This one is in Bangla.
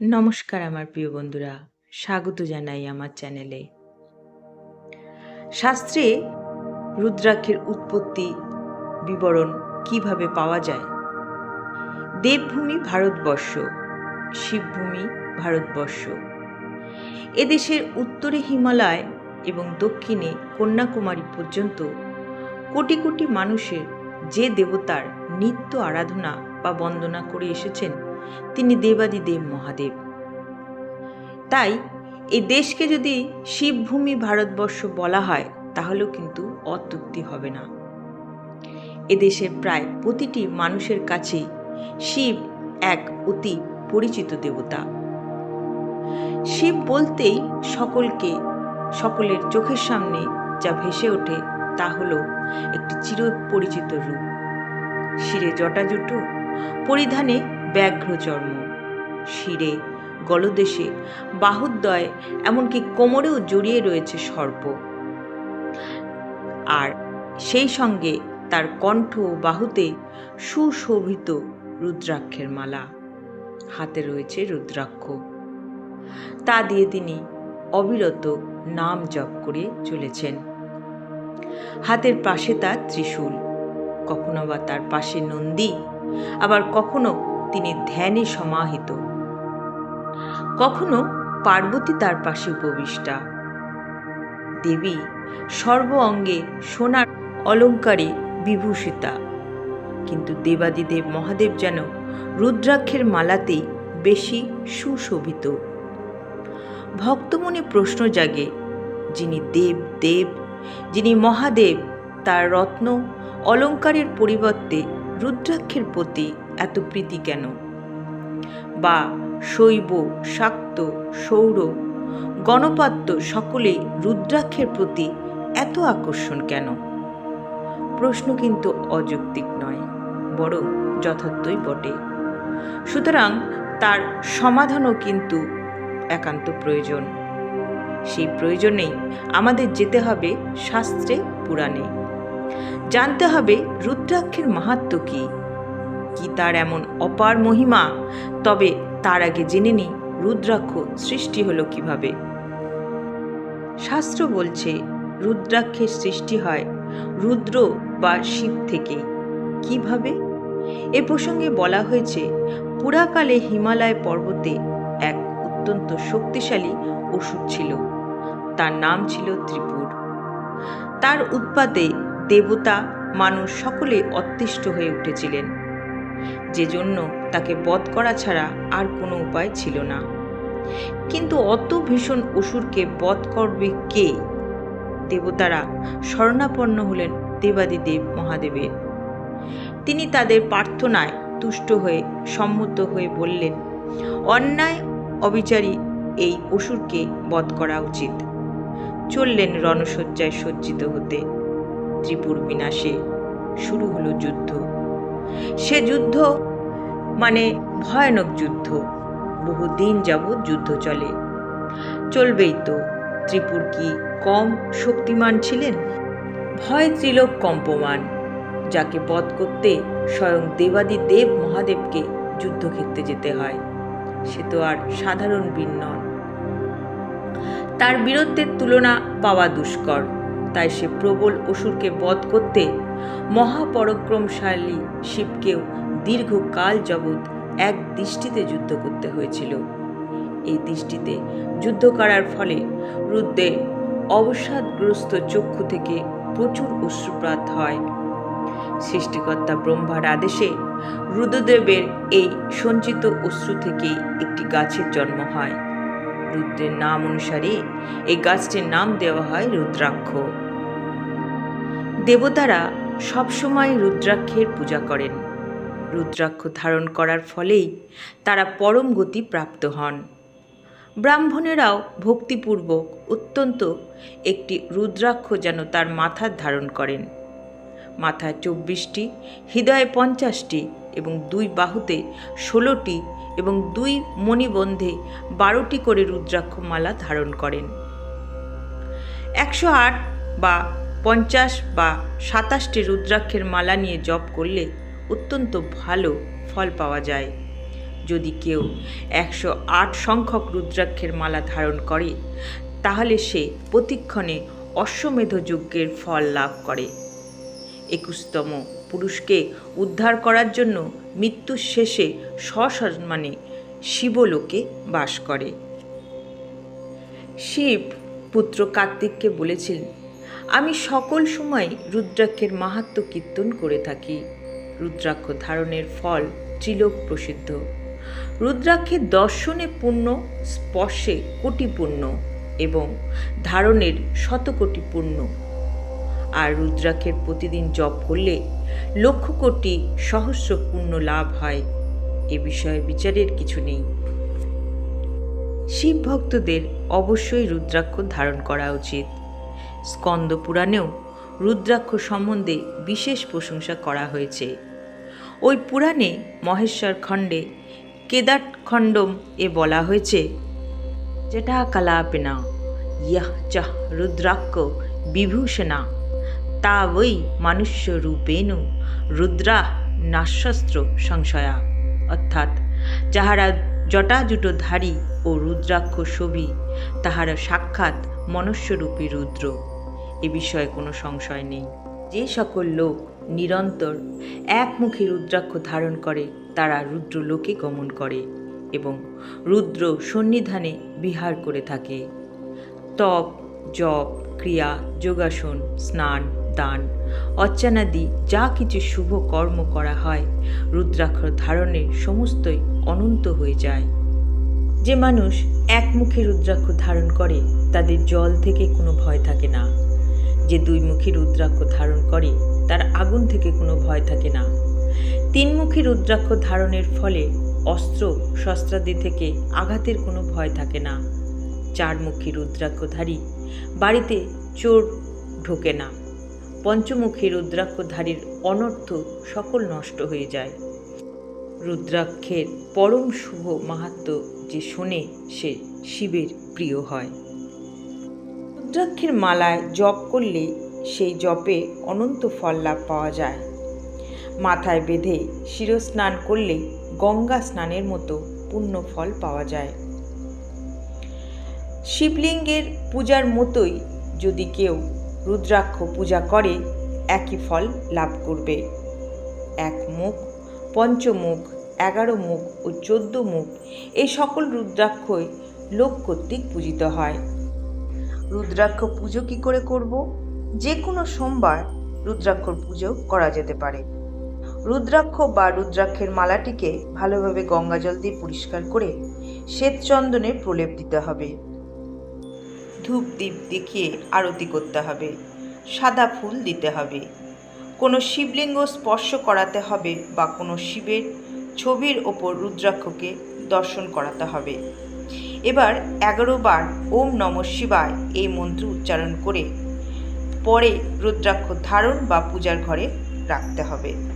নমস্কার আমার প্রিয় বন্ধুরা, স্বাগত জানাই আমার চ্যানেলে। শাস্ত্রে রুদ্রাক্ষের উৎপত্তি বিবরণ কীভাবে পাওয়া যায়? দেবভূমি ভারতবর্ষ, শিবভূমি ভারতবর্ষ। এদেশের উত্তরে হিমালয় এবং দক্ষিণে কন্যাকুমারী পর্যন্ত কোটি কোটি মানুষের যে দেবতার নিত্য আরাধনা বা বন্দনা করে এসেছেন তিনি দেবাদিদেব মহাদেব। তাই এই দেশকে যদি শিবভূমি ভারতবর্ষ বলা হয়, তাহলেও কিন্তু অত্যুক্তি হবে না। এদেশের প্রায় প্রতিটি মানুষের কাছে শিব এক অতি পরিচিত দেবতা। শিব বলতেই সকলকে, সকলের চোখের সামনে যা ভেসে ওঠে, তা হলো একটি চির পরিচিত রূপ। শিরে জটাজুটো, পরিধানে ব্যাঘ্র চর্ম শিরে, গলদেশে, বাহুদ্বয়, এমনকি কোমরেও জড়িয়ে রয়েছে সর্প। আর সেই সঙ্গে তার কণ্ঠ বাহুতে সুশোভিত রুদ্রাক্ষের মালা। হাতে রয়েছে রুদ্রাক্ষ। তা দিয়ে তিনি অবিরত নাম জপ করে চলেছেন। হাতের পাশে তার ত্রিশূল। কখনো বা তার পাশে নন্দী, আবার কখনো তিনি ধ্যানে সমাহিত। কখনো পার্বতী তার পাশে উপবিষ্টা। দেবী সর্ব অঙ্গে সোনার অলঙ্কারে বিভূষিতা। কিন্তু দেবাদিদেব মহাদেব যেন রুদ্রাক্ষের মালাতেই বেশি সুশোভিত। ভক্তমনে প্রশ্ন জাগে, যিনি দেব দেব, যিনি মহাদেব, তার রত্ন অলঙ্কারের পরিবর্তে রুদ্রাক্ষের প্রতি এত প্রীতি কেন? বা শৈব, শাক্ত, সৌর গণপাত্য সকলে রুদ্রাক্ষের প্রতি এত আকর্ষণ কেন? প্রশ্ন কিন্তু অযৌক্তিক নয়, বরং যথার্থই বটে। সুতরাং তার সমাধানও কিন্তু একান্ত প্রয়োজন। সেই প্রয়োজনেই আমাদের যেতে হবে শাস্ত্রে, পুরাণে। জানতে হবে রুদ্রাক্ষের মাহাত্ম কি? কি তার এমন অপার মহিমা? তবে তার আগে জেনে নিই রুদ্রাক্ষ সৃষ্টি হলো কীভাবে। শাস্ত্র বলছে, রুদ্রাক্ষের সৃষ্টি হয় রুদ্র বা শিব থেকে কীভাবে? এ প্রসঙ্গে বলা হয়েছে, পুরাকালে হিমালয় পর্বতে এক অত্যন্ত শক্তিশালী ওষুধ ছিল। তার নাম ছিল ত্রিপুর। তার উৎপাতে দেবতা, মানুষ সকলে অতিষ্ঠ হয়ে উঠেছিলেন। যে জন্য তাকে বধ করা ছাড়া আর কোনো উপায় ছিল না। কিন্তু অত ভীষণ অসুরকে বধ করবে কে? দেবতারা স্বর্ণাপন্ন হলেন দেবাদিদেব মহাদেবের। তিনি তাদের প্রার্থনায় তুষ্ট হয়ে সম্মত হয়ে বললেন, অন্যায় অবিচারী এই অসুরকে বধ করা উচিত। চললেন রণসজ্জায় সজ্জিত হতে। ত্রিপুর বিনাশে শুরু হলো যুদ্ধ। সে যুদ্ধ মানে ভয়ানক যুদ্ধ। বহুদিন যাবৎ যুদ্ধ চলে। চলবেই তো, ত্রিপুর কি কম শক্তিমান ছিলেন? ভয় ত্রিলোক কম্পমান, যাকে বধ করতে স্বয়ং দেবাদি দেব মহাদেবকে যুদ্ধক্ষেত্রে যেতে হয়। সে তো আর সাধারণ বীর নন। তার বীরত্বের তুলনা পাওয়া দুষ্কর। তাই সে প্রবল অসুরকে বধ করতে মহাপরাক্রমশালী শিবকেও দীর্ঘকাল যাবৎ এক দৃষ্টিতে যুদ্ধ করতে হয়েছিল। এই দৃষ্টিতে যুদ্ধ করার ফলে রুদ্রের অবসাদগ্রস্ত চক্ষু থেকে প্রচুর অশ্রুপাত হয়। সৃষ্টিকর্তা ব্রহ্মার আদেশে রুদ্রদেবের এই সঞ্চিত অশ্রু থেকে একটি গাছের জন্ম হয়। রুদ্রের নাম অনুসারে এই গাছটির নাম দেওয়া হয় রুদ্রাক্ষ। দেবতারা সবসময় রুদ্রাক্ষের পূজা করেন। রুদ্রাক্ষ ধারণ করার ফলেই তারা পরম গতি প্রাপ্ত হন। ব্রাহ্মণেরাও ভক্তিপূর্বক অত্যন্ত একটি রুদ্রাক্ষ যেন তার মাথার ধারণ করেন। মাথায় চব্বিশটি, হৃদয়ে পঞ্চাশটি এবং দুই বাহুতে ষোলোটি এবং দুই মণিবন্ধে বারোটি করে রুদ্রাক্ষ মালা ধারণ করেন। একশো আট বা পঞ্চাশ বা সাতাশটি রুদ্রাক্ষের মালা নিয়ে জপ করলে অত্যন্ত ভালো ফল পাওয়া যায়। যদি কেউ একশো আট সংখ্যক রুদ্রাক্ষের মালা ধারণ করে, তাহলে সে প্রতিক্ষণে অশ্বমেধ যজ্ঞের ফল লাভ করে। একুশতম পুরুষকে উদ্ধার করার জন্য মৃত্যুর শেষে সসম্মানে শিবলোকে বাস করে। শিব পুত্র কার্তিককে বলেছিলেন আমি সকল সময় রুদ্রাক্ষের মাহাত্ম কীর্তন করে থাকি। রুদ্রাক্ষ ধারণের ফল ত্রিলোক প্রসিদ্ধ। রুদ্রাক্ষের দর্শনে পূর্ণ, স্পর্শে কোটি পূর্ণ এবং ধারণের শতকোটি পূর্ণ আর রুদ্রাক্ষের প্রতিদিন জপ করলে লক্ষ কোটি সহস্র পূর্ণ লাভ হয়। এ বিষয়ে বিচারের কিছু নেই। শিব ভক্তদের অবশ্যই রুদ্রাক্ষ ধারণ করা উচিত। স্কন্দ পুরাণেও রুদ্রাক্ষ সম্বন্ধে বিশেষ প্রশংসা করা হয়েছে। ওই পুরাণে মহেশ্বর খণ্ডে কেদার খণ্ডম এ বলা হয়েছে জটা কলাপেনা ইহ চহ রুদ্রাক্ষ বিভূষণা। তা ওই মনুষ্য রূপেণ রুদ্রা নাশস্ত্র সংশয়া। অর্থাৎ যাহারা জটাজুটোধারী ও রুদ্রাক্ষ ছবি তাহারা সাক্ষাৎ মনুষ্যরূপী রুদ্র। এ বিষয়ে কোনো সংশয় নেই। যে সকল লোক নিরন্তর একমুখী রুদ্রাক্ষ ধারণ করে, তারা রুদ্রলোকে গমন করে এবং রুদ্র সন্নিধানে বিহার করে থাকে। তপ জপ, ক্রিয়া, যোগাসন, স্নান, দান, অর্চনাদি যা কিছু শুভ কর্ম করা হয় রুদ্রাক্ষ ধারণের সমস্তই অনন্ত হয়ে যায়। যে মানুষ এক একমুখী রুদ্রাক্ষ ধারণ করে, তাদের জল থেকে কোনো ভয় থাকে না। যে দুইমুখী রুদ্রাক্ষ ধারণ করে, তার আগুন থেকে কোনো ভয় থাকে না। তিনমুখী রুদ্রাক্ষ ধারণের ফলে অস্ত্র, শস্ত্রাদি থেকে আঘাতের কোনো ভয় থাকে না। চার চারমুখী রুদ্রাক্ষধারী বাড়িতে চোর ঢোকে না। পঞ্চমুখী রুদ্রাক্ষধারীর অনর্থ সকল নষ্ট হয়ে যায়। রুদ্রাক্ষের পরম শুভ মাহাত্ম যে শোনে সে শিবের প্রিয় হয়। রুদ্রাক্ষের মালায় জপ করলে সেই জপে অনন্ত ফল লাভ পাওয়া যায়। মাথায় বেঁধে শিরস্নান করলে গঙ্গা স্নানের মতো পুণ্য ফল পাওয়া যায়। শিবলিঙ্গের পূজার মতোই যদি কেউ রুদ্রাক্ষ পূজা করে, একই ফল লাভ করবে। এক মুখ, পঞ্চমুখ, এগারো মুখ ও চোদ্দ মুখ, এই সকল রুদ্রাক্ষই লোক কর্তৃক পূজিত হয়। রুদ্রাক্ষ পুজো কী করে করব? যে কোনো সোমবার রুদ্রাক্ষর পুজো করা যেতে পারে। রুদ্রাক্ষ বা রুদ্রাক্ষের মালাটিকে ভালোভাবে গঙ্গা জল দিয়ে পরিষ্কার করে শ্বেত চন্দনের প্রলেপ দিতে হবে। ধূপ দ্বীপ দেখিয়ে আরতি করতে হবে, সাদা ফুল দিতে হবে। কোনো শিবলিঙ্গ স্পর্শ করাতে হবে বা কোনো শিবের ছবির ওপর রুদ্রাক্ষকে দর্শন করাতে হবে। এবার এগারো বার ওম নম শিবায় এই মন্ত্র উচ্চারণ করে পরে রুদ্রাক্ষ ধারণ বা পূজার ঘরে রাখতে হবে।